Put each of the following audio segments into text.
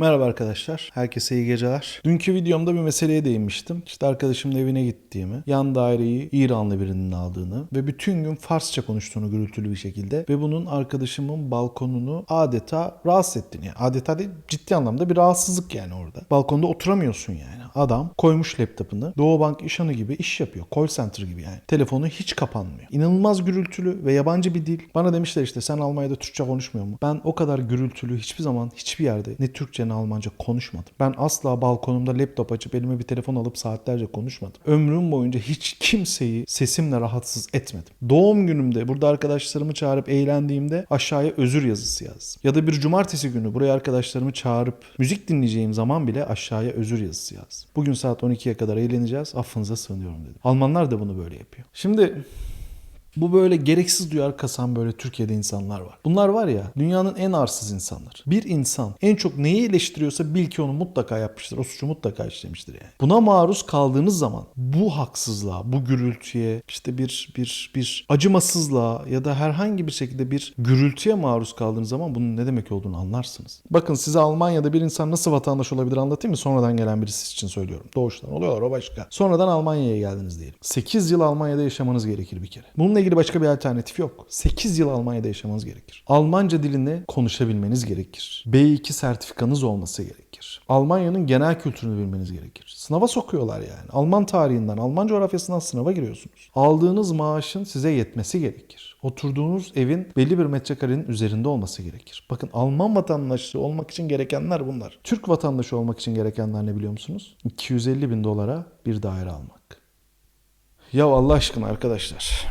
Merhaba arkadaşlar. Herkese iyi geceler. Dünkü videomda bir meseleye değinmiştim. İşte arkadaşımın evine gittiğimi, yan daireyi İranlı birinin aldığını ve bütün gün Farsça konuştuğunu gürültülü bir şekilde ve bunun arkadaşımın balkonunu adeta rahatsız ettiğini. Yani adeta değil ciddi anlamda bir rahatsızlık yani orada. Balkonda oturamıyorsun yani. Adam koymuş laptopunu Doğu Bank işanı gibi iş yapıyor. Call center gibi yani. Telefonu hiç kapanmıyor. İnanılmaz gürültülü ve yabancı bir dil. Bana demişler işte sen Almanya'da Türkçe konuşmuyor mu? Ben o kadar gürültülü hiçbir zaman hiçbir yerde ne Türkçe ne Almanca konuşmadım. Ben asla balkonumda laptop açıp elime bir telefon alıp saatlerce konuşmadım. Ömrüm boyunca hiç kimseyi sesimle rahatsız etmedim. Doğum günümde burada arkadaşlarımı çağırıp eğlendiğimde aşağıya özür yazısı yazdım. Ya da bir cumartesi günü buraya arkadaşlarımı çağırıp müzik dinleyeceğim zaman bile aşağıya özür yazısı yazdım. Bugün saat 12'ye kadar eğleneceğiz. Affınıza sığınıyorum dedim. Almanlar da bunu böyle yapıyor. Şimdi bu böyle gereksiz duyar kasan böyle Türkiye'de insanlar var. Bunlar var ya dünyanın en arsız insanları. Bir insan en çok neyi eleştiriyorsa bil ki onu mutlaka yapmıştır. O suçu mutlaka işlemiştir yani. Buna maruz kaldığınız zaman bu haksızlığa, bu gürültüye, işte bir bir bir acımasızlığa ya da herhangi bir şekilde bir gürültüye maruz kaldığınız zaman bunun ne demek olduğunu anlarsınız. Bakın size Almanya'da bir insan nasıl vatandaş olabilir anlatayım mı? Sonradan gelen birisi için söylüyorum. Doğuştan oluyorlar o başka. Sonradan Almanya'ya geldiniz diyelim. 8 yıl Almanya'da yaşamanız gerekir bir kere. Bununla ilgili başka bir alternatif yok. 8 yıl Almanya'da yaşamanız gerekir. Almanca dilini konuşabilmeniz gerekir. B2 sertifikanız olması gerekir. Almanya'nın genel kültürünü bilmeniz gerekir. Sınava sokuyorlar yani. Alman tarihinden, Alman coğrafyasından sınava giriyorsunuz. Aldığınız maaşın size yetmesi gerekir. Oturduğunuz evin belli bir metrekarenin üzerinde olması gerekir. Bakın Alman vatandaşlığı olmak için gerekenler bunlar. Türk vatandaşı olmak için gerekenler ne biliyor musunuz? 250 bin dolara bir daire almak. Ya Allah aşkına arkadaşlar.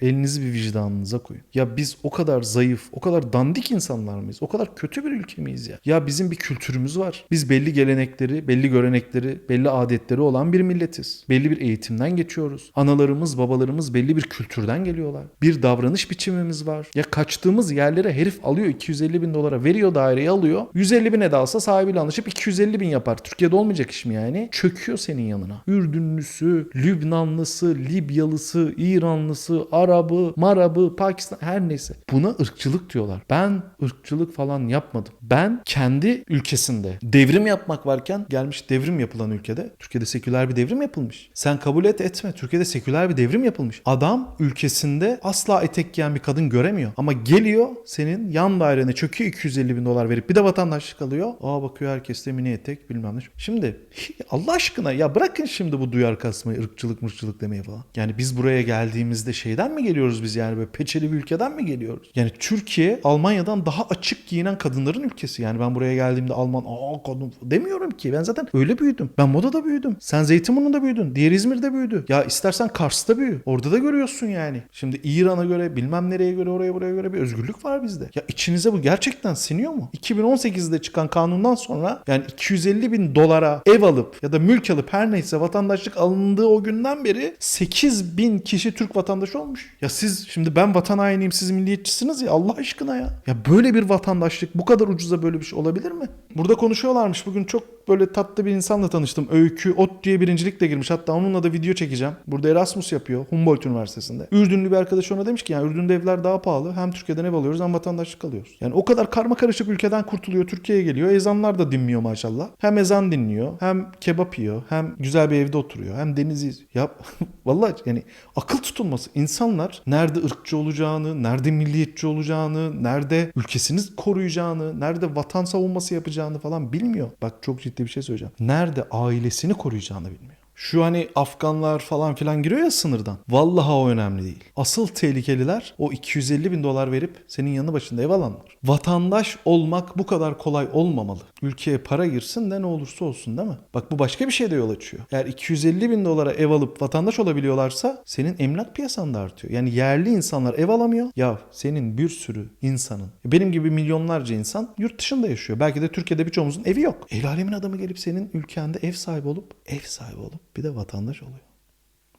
Elinizi bir vicdanınıza koyun. Ya biz o kadar zayıf, o kadar dandik insanlar mıyız? O kadar kötü bir ülke miyiz ya? Ya bizim bir kültürümüz var. Biz belli gelenekleri, belli görenekleri, belli adetleri olan bir milletiz. Belli bir eğitimden geçiyoruz. Analarımız, babalarımız belli bir kültürden geliyorlar. Bir davranış biçimimiz var. Ya kaçtığımız yerlere herif alıyor 250 bin dolara veriyor daireyi alıyor. 150 bine de alsa sahibiyle anlaşıp 250 bin yapar. Türkiye'de olmayacak iş mi yani? Çöküyor senin yanına. Ürdünlüsü, Lübnanlısı, Libyalısı, İranlısı, Arabı, Marabı, Pakistan her neyse. Buna ırkçılık diyorlar. Ben ırkçılık falan yapmadım. Ben kendi ülkesinde devrim yapmak varken gelmiş devrim yapılan ülkede Türkiye'de seküler bir devrim yapılmış. Sen kabul et etme. Türkiye'de seküler bir devrim yapılmış. Adam ülkesinde asla etek giyen bir kadın göremiyor. Ama geliyor senin yan dairene çöküyor 250 bin dolar verip bir de vatandaşlık alıyor. Aa bakıyor herkes de mini etek bilmem ne. Şimdi Allah aşkına ya bırakın şimdi bu duyar kasmayı ırkçılık mırkçılık demeye falan. Yani biz buraya geldiğimizde şeyden mi geliyoruz biz yani böyle peçeli bir ülkeden mi geliyoruz? Yani Türkiye Almanya'dan daha açık giyinen kadınların ülkesi. Yani ben buraya geldiğimde Alman aa kadın demiyorum ki. Ben zaten öyle büyüdüm. Ben modada büyüdüm. Sen Zeytinburnu'nda büyüdün. Diğer İzmir'de büyüdü. Ya istersen Kars'ta büyü. Orada da görüyorsun yani. Şimdi İran'a göre bilmem nereye göre oraya buraya göre bir özgürlük var bizde. Ya içinize bu gerçekten siniyor mu? 2018'de çıkan kanundan sonra yani 250 bin dolara ev alıp ya da mülk alıp her neyse vatandaşlık alındığı o günden beri 8 bin kişi Türk vatandaşı olmuş. Ya siz şimdi ben vatan hainiyim siz milliyetçisiniz ya Allah aşkına ya. Ya böyle bir vatandaşlık bu kadar ucuza böyle bir şey olabilir mi? Burada konuşuyorlarmış bugün çok böyle tatlı bir insanla tanıştım. Öykü Ot diye birincilikle girmiş. Hatta onunla da video çekeceğim. Burada Erasmus yapıyor Humboldt Üniversitesi'nde. Ürdünlü bir arkadaş ona demiş ki yani Ürdün'de evler daha pahalı. Hem Türkiye'den ev alıyoruz hem vatandaşlık alıyoruz. Yani o kadar karma karışık ülkeden kurtuluyor. Türkiye'ye geliyor. Ezanlar da dinmiyor maşallah. Hem ezan dinliyor hem kebap yiyor hem güzel bir evde oturuyor hem denizi izliyor. Ya vallahi yani akıl tutulması. İnsanlar nerede ırkçı olacağını, nerede milliyetçi olacağını, nerede ülkesini koruyacağını, nerede vatan savunması yapacağını falan bilmiyor. Bak çok ciddi bir şey söyleyeceğim. Nerede ailesini koruyacağını bilmiyor. Şu hani Afganlar falan filan giriyor ya sınırdan. Vallahi o önemli değil. Asıl tehlikeliler o 250 bin dolar verip senin yanı başında ev alanlar. Vatandaş olmak bu kadar kolay olmamalı. Ülkeye para girsin de ne olursa olsun değil mi? Bak bu başka bir şey de yol açıyor. Eğer 250 bin dolara ev alıp vatandaş olabiliyorlarsa senin emlak piyasan da artıyor. Yani yerli insanlar ev alamıyor. Ya senin bir sürü insanın, benim gibi milyonlarca insan yurt dışında yaşıyor. Belki de Türkiye'de birçoğumuzun evi yok. El alemin adamı gelip senin ülkende ev sahibi olup, ev sahibi olup bir de vatandaş oluyor.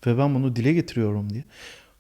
Ve ben bunu dile getiriyorum diye.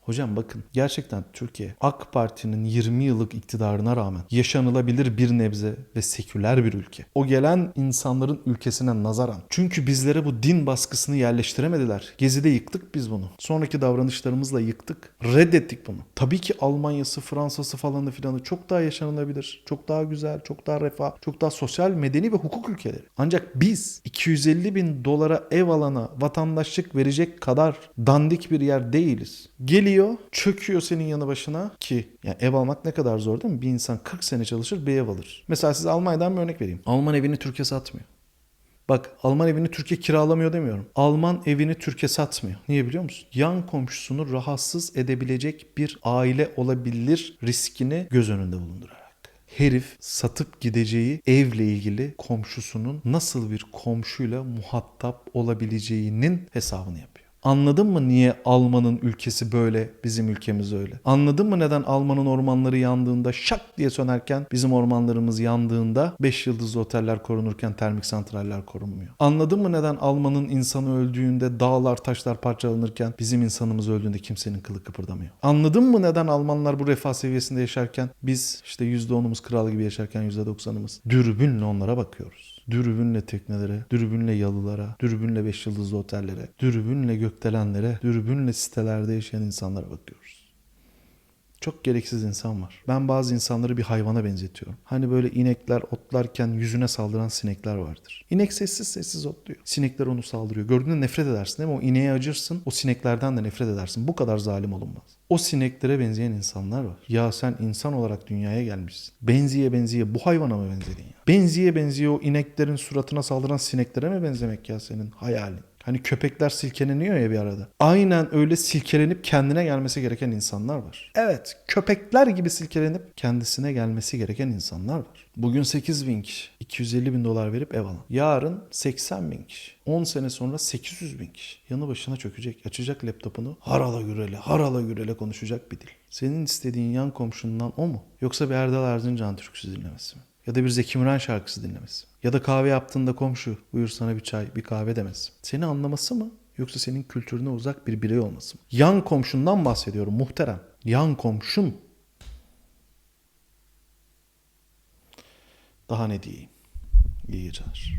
Hocam bakın gerçekten Türkiye AK Parti'nin 20 yıllık iktidarına rağmen yaşanılabilir bir nebze ve seküler bir ülke. O gelen insanların ülkesine nazaran. Çünkü bizlere bu din baskısını yerleştiremediler. Gezi'de yıktık biz bunu. Sonraki davranışlarımızla yıktık. Reddettik bunu. Tabii ki Almanya'sı, Fransa'sı falanı filanı çok daha yaşanılabilir. Çok daha güzel, çok daha refah, çok daha sosyal, medeni ve hukuk ülkeleri. Ancak biz 250 bin dolara ev alana vatandaşlık verecek kadar dandik bir yer değiliz. Geliyor, çöküyor senin yanı başına ki yani ev almak ne kadar zor değil mi? Bir insan 40 sene çalışır bir ev alır. Mesela size Almanya'dan bir örnek vereyim. Alman evini Türkiye satmıyor. Bak Alman evini Türkiye kiralamıyor demiyorum. Alman evini Türkiye satmıyor. Niye biliyor musun? Yan komşusunu rahatsız edebilecek bir aile olabilir riskini göz önünde bulundurarak. Herif satıp gideceği evle ilgili komşusunun nasıl bir komşuyla muhatap olabileceğinin hesabını yapıyor. Anladın mı niye Alman'ın ülkesi böyle, bizim ülkemiz öyle? Anladın mı neden Alman'ın ormanları yandığında şak diye sönerken bizim ormanlarımız yandığında 5 yıldızlı oteller korunurken termik santraller korunmuyor? Anladın mı neden Alman'ın insanı öldüğünde dağlar taşlar parçalanırken bizim insanımız öldüğünde kimsenin kılı kıpırdamıyor? Anladın mı neden Almanlar bu refah seviyesinde yaşarken biz işte %10'umuz kral gibi yaşarken %90'ımız dürbünle onlara bakıyoruz? Dürbünle teknelere, dürbünle yalılara, dürbünle beş yıldızlı otellere, dürbünle gökdelenlere, dürbünle sitelerde yaşayan insanlara bakıyoruz. Çok gereksiz insan var. Ben bazı insanları bir hayvana benzetiyorum. Hani böyle inekler otlarken yüzüne saldıran sinekler vardır. İnek sessiz sessiz otluyor. Sinekler onu saldırıyor. Gördüğünde nefret edersin değil mi? O ineğe acırsın. O sineklerden de nefret edersin. Bu kadar zalim olunmaz. O sineklere benzeyen insanlar var. Ya sen insan olarak dünyaya gelmişsin. Benziye benziye bu hayvana mı benzedin ya? Benziye benziye o ineklerin suratına saldıran sineklere mi benzemek ya senin hayalin? Hani köpekler silkeleniyor ya bir arada. Aynen öyle silkelenip kendine gelmesi gereken insanlar var. Evet köpekler gibi silkelenip kendisine gelmesi gereken insanlar var. Bugün 8 bin kişi 250 bin dolar verip ev alan. Yarın 80 bin kişi. 10 sene sonra 800 bin kişi. Yanı başına çökecek. Açacak laptopunu harala gürele harala gürele konuşacak bir dil. Senin istediğin yan komşundan o mu? Yoksa bir Erdal Erzincan türküsü dinlemesi mi? Ya da bir Zeki Müren şarkısı dinlemesi. Ya da kahve yaptığında komşu buyur sana bir çay bir kahve demesi. Seni anlaması mı? Yoksa senin kültürüne uzak bir birey olması mı? Yan komşundan bahsediyorum muhterem. Yan komşun. Daha ne diyeyim? İyi geceler.